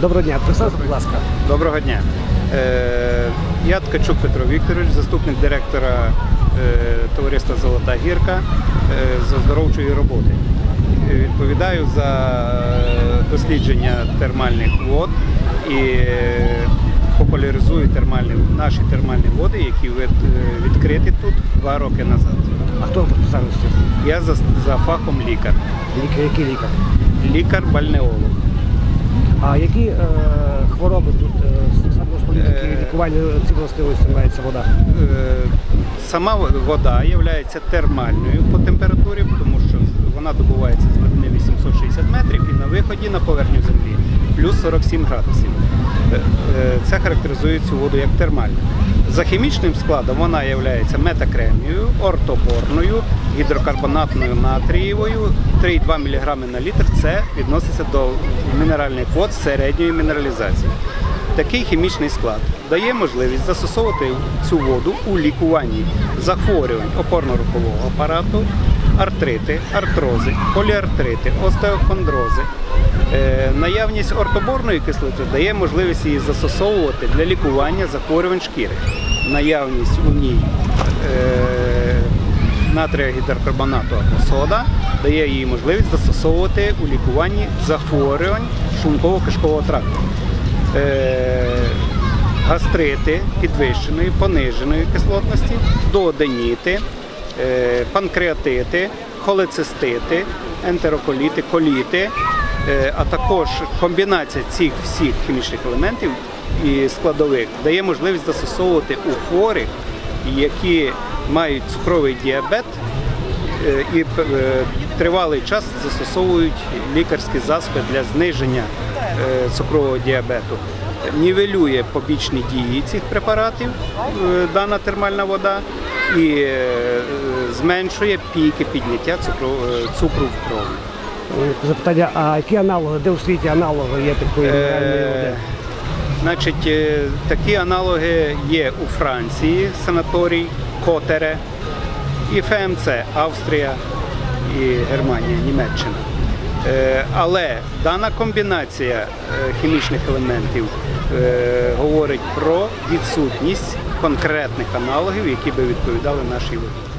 Доброго дня, представте, будь ласка. Доброго дня. Е, Я Ткачук Петро Вікторович, заступник директора е, товариства Золота гірка е, з оздоровчої роботи. Відповідаю за дослідження термальних вод і популяризую термальні, наші термальні води, які відкриті тут два роки назад. А хто по спеціальності? Я за, за фахом лікар, Лікар, який лікар? лікар-бальнеолог. Які е, хвороби тут е, Е, ці властивості мається вода? Сама вода є термальною по температурі, тому що вона добувається з глибини 860 метрів і на виході на поверхню землі плюс 47 градусів. Це характеризує цю воду як термальну. За хімічним складом вона є метакремією, ортоборною, гідрокарбонатною натрієвою, 3,2 мг на літр. Це відноситься до мінеральних вод середньої мінералізації. Такий хімічний склад дає можливість застосовувати цю воду у лікуванні захворювань опорно-рухового апарату, артрити, артрози, поліартрити, остеохондрози. Е, Наявність ортоборної кислоти дає можливість її застосовувати для лікування захворювань шкіри. Наявність у ній е, натрія гідрокарбонату або сода дає їй можливість застосовувати у лікуванні захворювань шлунково-кишкового тракту. Е, гастрити підвищеної, пониженої кислотності, дооденіти, панкреатити, холецистити, ентероколіти, коліти, а також комбінація цих всіх хімічних елементів і складових дає можливість застосовувати у хворих, які мають цукровий діабет е, і е, тривалий час застосовують лікарські засоби для зниження е, цукрового діабету. Нівелює побічні дії цих препаратів е, дана термальна вода і е, зменшує піки підняття е, цукру в крові. Е, Запитання, а які аналоги, де у світі аналоги є такої мінеральної води? Е, Значить, е, такі аналоги є у Франції, санаторій Котере, і ФМЦ Австрія і Германія, Німеччина. Але дана комбінація хімічних елементів говорить про відсутність конкретних аналогів, які би відповідали нашій воді.